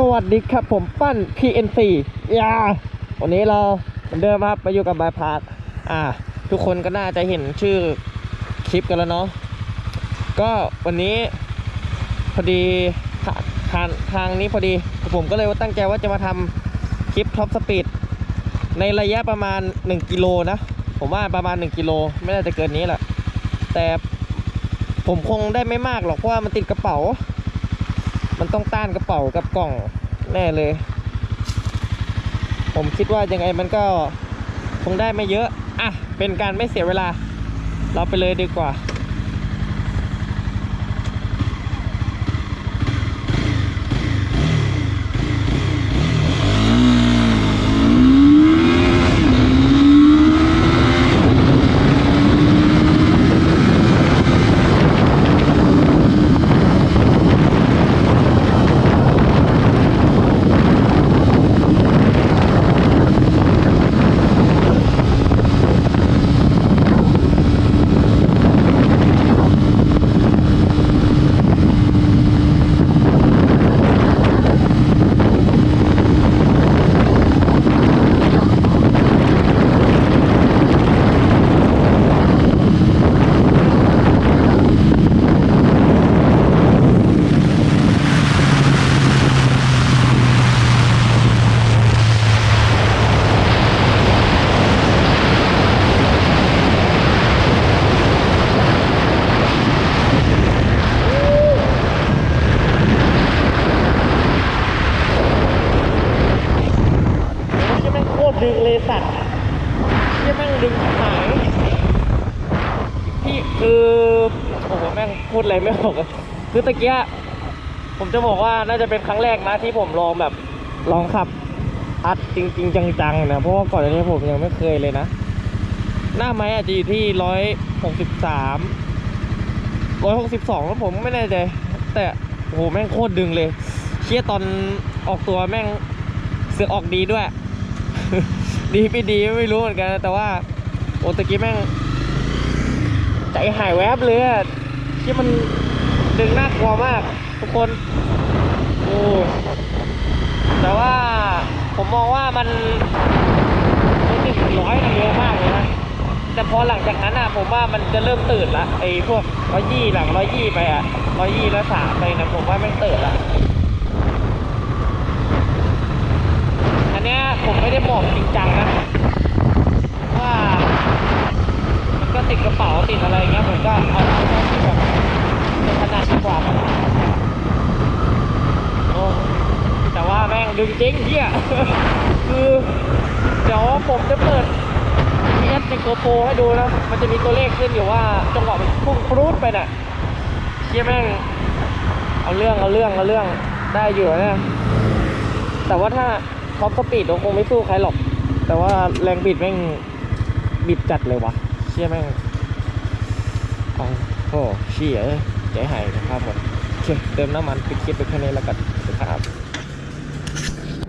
สวัสดีครับผมปั้น PNC ยาวันนี้เราเหมือนเดิมครับมาอยู่กับบายพาร์คอ่า ทุกคนก็น่าจะเห็นชื่อคลิปกันแล้วเนาะก็วันนี้พอดีทาทางทางนี้พอดี ผมก็เลยว่าตั้งใจว่าจะมาทำคลิปท็อปสปีดในระยะประมาณ 1 กิโลนะ ผมว่าประมาณ 1 กิโลไม่น่าจะเกินนี้แหละแต่ผมคงได้ไม่มากหรอกเพราะว่ามันติดกระเป๋า มันต้องต้านกระเป๋ากับกล่องแน่เลย ผมคิดว่ายังไงมันก็คงได้ไม่เยอะ อะ เป็นการไม่เสียเวลา เราไปเลยดีกว่า ดึงเลยสัตว์ที่แม่งดึงหายพี่คือโอ้โหแม่งพูดอะไรไม่ออกอะคือตะเกียผมจะบอกว่าน่าจะเป็นครั้งแรกนะที่ผมลองแบบลองขับ อัดจริง ๆ จังๆนะเพราะว่าก่อนอันนี้ผมยังไม่เคยเลยนะ หน้าไม้อาจจะอยู่ที่ร้อยหกสิบสามร้อยหกสิบสองแล้วผมไม่แน่ใจแต่โอ้โหแม่งโคตรดึงเลย เชี่ยตอนออกตัวแม่งเสือออกดีด้วย ดีไม่ดีไม่รู้เหมือนกัน แต่ว่าโอตะกี้แม่ง ใจหายแวบเลยที่มันดึงน่ากลัวมาก ทุกคนโอ้แต่ว่าผมมองว่ามันไม่ถึงร้อยเยอะมากเลยนะแต่พอหลังจากนั้นอะ ผมว่ามันจะเริ่มตื่นละไอ้พวกร้อยยี่หลังร้อยยี่ไปอะร้อยยี่แล้วสามไปนะผมว่าแม่งตื่นละ อันเนี้ยผมไม่ได้บอกจริงจังนะ ว่ามันก็ ติดกระเป๋าติดอะไรเงี้ยผมก็เอาเท่ที่แบบเป็นขนาดกว่าโอ้แต่ว่าแม่งดึงเจริงเฮียคือเดี๋ยวผมจะเปิดเอสในโกโปรให้ดูนะ มันจะมีตัวเลขขึ้นอยู่ว่าจังหวะมันพุ่งปรูดไปน่ะเฮียแม่ง เอาเรื่องเอาเรื่องเอาเรื่องได้อยู่นะแต่ว่าถ้าท็อปสปีดคงไม่สู้ใครหรอก แต่ว่าแรงบิดแม่งบิดจัดเลยวะ ชี่ยแม่งโอ้โหเชี่ยเอ้ยใจหายนะครับหมดโอเคเติมน้ำมันไปคิดไปแค่นี้แล้วกันสวัสดีครับ